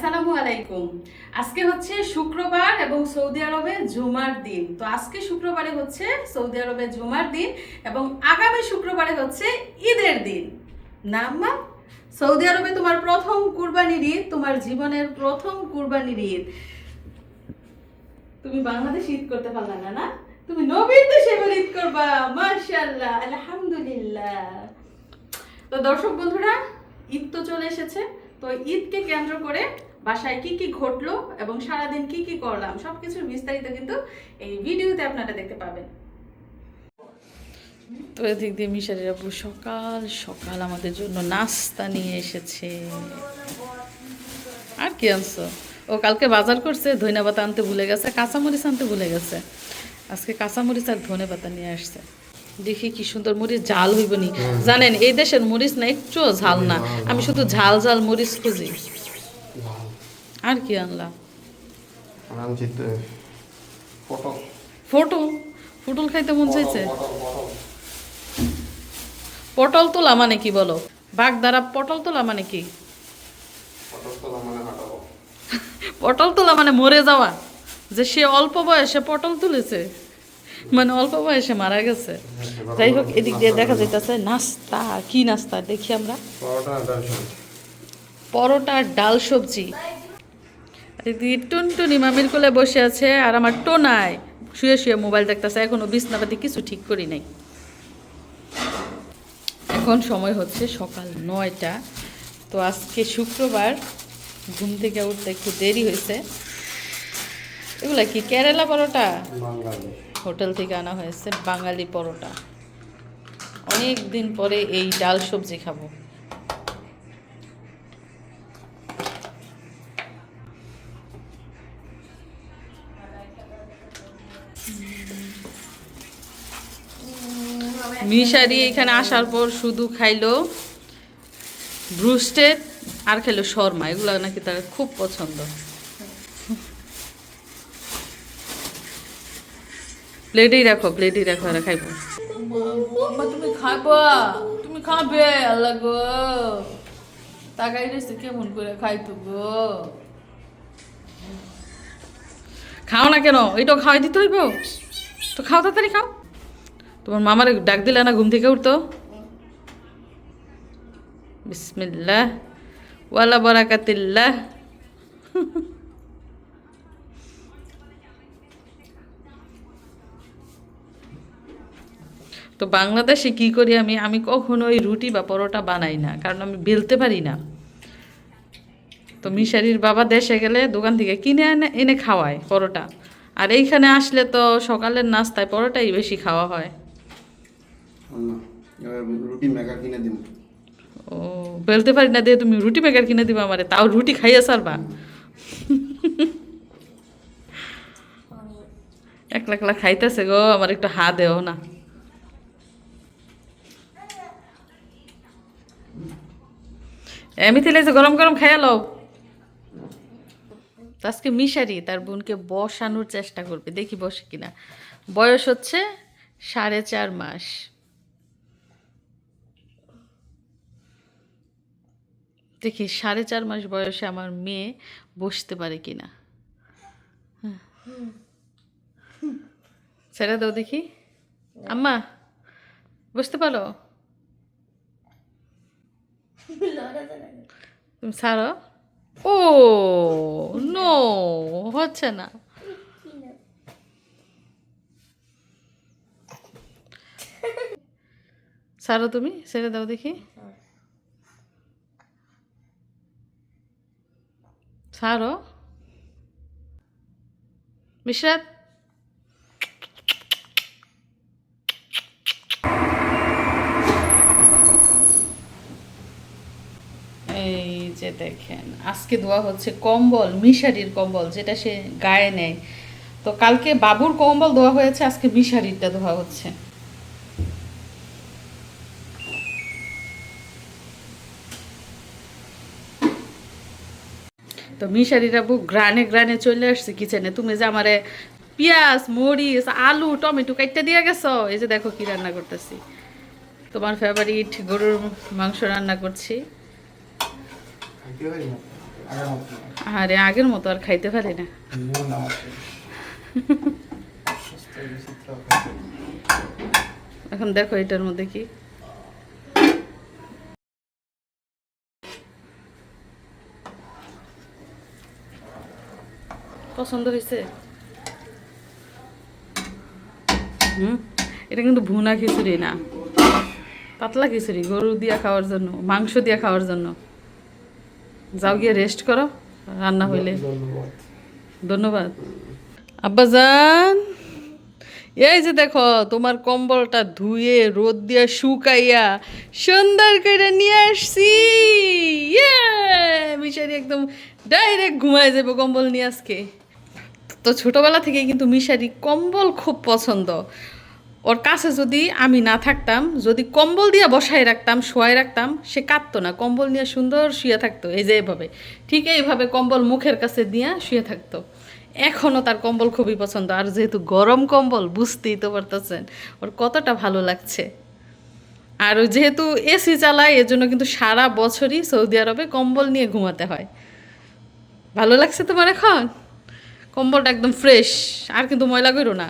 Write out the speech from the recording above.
আসসালামু আলাইকুম। আজকে হচ্ছে শুক্রবার এবং সৌদি আরবে জুমার দিন। তো আজকে শুক্রবারে হচ্ছে সৌদি আরবে জুমার দিন এবং আগামী শুক্রবারে হচ্ছে ঈদের দিন। না, আম্মা? সৌদি আরবে তোমার প্রথম কুরবানির ঈদ, তোমার জীবনের প্রথম কুরবানির ঈদ। তুমি বাংলাদেশ ঈদ করতে পারলা না না? তুমি নবীর দেশে ঈদ করবা, মাশাআল্লাহ, আলহামদুলিল্লাহ। তো দর্শক বন্ধুরা, ঈদ তো চলে এসেছে। তো ঈদকে কেন্দ্র করে বাসায় কি কি ঘটলো এবং সারাদিন কি কি করলাম সবকিছুর বিস্তারিত কিন্তু এই ভিডিওতে আপনারা দেখতে পাবেন। তো এদিক দিয়ে মিশারের আপু সকাল সকাল আমাদের জন্য নাস্তা নিয়ে এসেছে। আর কি আনছো? ও কালকে বাজার করছে ধনে পাতা আনতে ভুলে গেছে কাঁচামরিচ আনতে ভুলে গেছে। আজকে কাঁচামরিচ আর ধনে পাতা নিয়ে আসছে। দেখি কি সুন্দর মরিচ ঝাল হইব নি। জানেন এই দেশের মরিচ না একটুও ঝাল না। আমি শুধু ঝাল ঝাল মরিচ খুঁজি। আর কি আনলাম আনছি তো পটল। ফটো ফুটল খাইতে মন চাইছে? পটল পটল। পটল তোলা মানে কি বলো? বাঘ দ্বারা পটল তোলা মানে কি? পটল তো মানে পটল তোলা মানে মরে যাওয়া। যে সে অল্প বয়সে পটল তুলেছে মানে অল্প বয়সে মারা গেছে। যাই হোক এদিক দিয়ে দেখা যাইতেছে নাস্তা কি নাস্তা দেখি আমরা। পরোটা ডাল সবজি। এদিকে টুনটুনি মামির কোলে বসে আছে আর আমার টোনায় শুয়ে শুয়ে মোবাইল দেখতেছে। এখনও বিছনাপাতি কিছু ঠিক করি নাই। এখন সময় হচ্ছে সকাল নয়টা। তো আজকে শুক্রবার ঘুম থেকে উঠতে একটু দেরি হয়েছে। এগুলা কি কেরালা পরোটা? হোটেল থেকে আনা হয়েছে বাঙালি পরোটা। অনেক দিন পরে এই ডাল সবজি খাব। মিশারি এখানে আসার পর শুধু খাইলো ব্রুস্টেড আর খাইলো শর্মা। এগুলো নাকি তার খুব পছন্দ। প্লেটেই রাখো প্লেটেই রাখো আর খাইবো। তুমি খাইবা? তুমি খাবে আল্লাহ গো। তাকাই রেছে কেমন করে খাইতো গো? খাও না কেন? এইটাও খাওয়াই দিতে হইব? তো খাও তাড়াতাড়ি খাও। তোমার মামার ডাক দিলে না, ঘুম থেকে উঠতো? বিসমিল্লাহ। ওয়ালা বরাকাতিল্লাহ। তো বাংলাদেশে কি করি আমি? আমি কখনোই রুটি বা পরোটা বানাই না, কারণ আমি বেলতে পারি না। তো মিশারির বাবা দেশে গেলে দোকান থেকে কিনে এনে এনে খাওয়ায় পরোটা। আর এইখানে আসলে তো সকালের নাস্তায় পরোটাই বেশি খাওয়া হয়। ও, বেলতে পারি না দিয়ে তুমি রুটি মেকার কিনে দিবা আমারে, তাও রুটি খাইয়া সারবা। একলা একলা খাইতেছে গো, আমার একটু হা দেও না। এমনি তেলে গরম গরম খাইয়া লও। আজকে মিশারি, তার বোনকে বসানোর চেষ্টা করবে, দেখি বসে কিনা। বয়স হচ্ছে সাড়ে চার মাস। দেখি সাড়ে চার মাস বয়সে আমার মেয়ে বসতে পারে কিনা। ছেড়ে দাও দেখি। আম্মা, বসতে পারো? তুমি ছাড়ো? ও, নো, হচ্ছে না। ছাড়ো তুমি, ছেড়ে দাও দেখি। ছাড়ো মিশরাত এই যে দেখেন, আজকে ধোয়া হচ্ছে কম্বল, মিশারির কম্বল, যেটা সে গায়ে নেয়। তো কালকে বাবুর কম্বল ধোয়া হয়েছে, আজকে মিশারিরটা ধোয়া হচ্ছে। তো মিশারির আবু গ্রানে গ্রানে চলে আসছে কিচেনে। তুমি যে আমারে পেঁয়াজ মরিচ আলু টমেটো কাটতে দিয়ে গেছো? এই যে দেখো কি রান্না করতেছি। তোমার ফেভারিট গরুর মাংস রান্না করছি। আরে আগের মতো আর খাইতে পারি না। এখন দেখো এটার মধ্যে কি পছন্দ হয়েছে হুম? এটা কিন্তু ভুনা খিচুড়ি না। পাতলা খিচুড়ি, গরু দিয়া খাওয়ার জন্য, মাংস দিয়া খাওয়ার জন্য। যাও গিয়ে রেস্ট করো, রান্না হইলে। ধন্যবাদ। আব্বাজান এই যে দেখো, তোমার কম্বলটা ধুয়ে রোদ দিয়া শুকাইয়া সুন্দর করে নিয়ে আসছি। ইয়ে! মিশারি একদম ডাইরেক্ট ঘুমায় যাব কম্বল নিয়ে আজকে। তো ছোটবেলা থেকেই কিন্তু মিশারি কম্বল খুব পছন্দ। ওর কাছে যদি আমি না থাকতাম, যদি কম্বল দিয়ে বসায় রাখতাম শোয়াই রাখতাম, সে কাঁদতো না। কম্বল নিয়ে সুন্দর শুয়ে থাকতো, এই যে এইভাবে ঠিক এইভাবে কম্বল মুখের কাছে দিয়ে শুয়ে থাকতো। এখনও তার কম্বল খুবই পছন্দ। আর যেহেতু গরম কম্বল, বুঝতেই তো পারতেছেন, ওর কতটা ভালো লাগছে। আর যেহেতু এসি চালায়, এজন্য কিন্তু সারা বছরই সৌদি আরবে কম্বল নিয়ে ঘুমাতে হয়। ভালো লাগছে তোমার এখন? কম্বলটা একদম ফ্রেশ আর কিন্তু ময়লা করো না।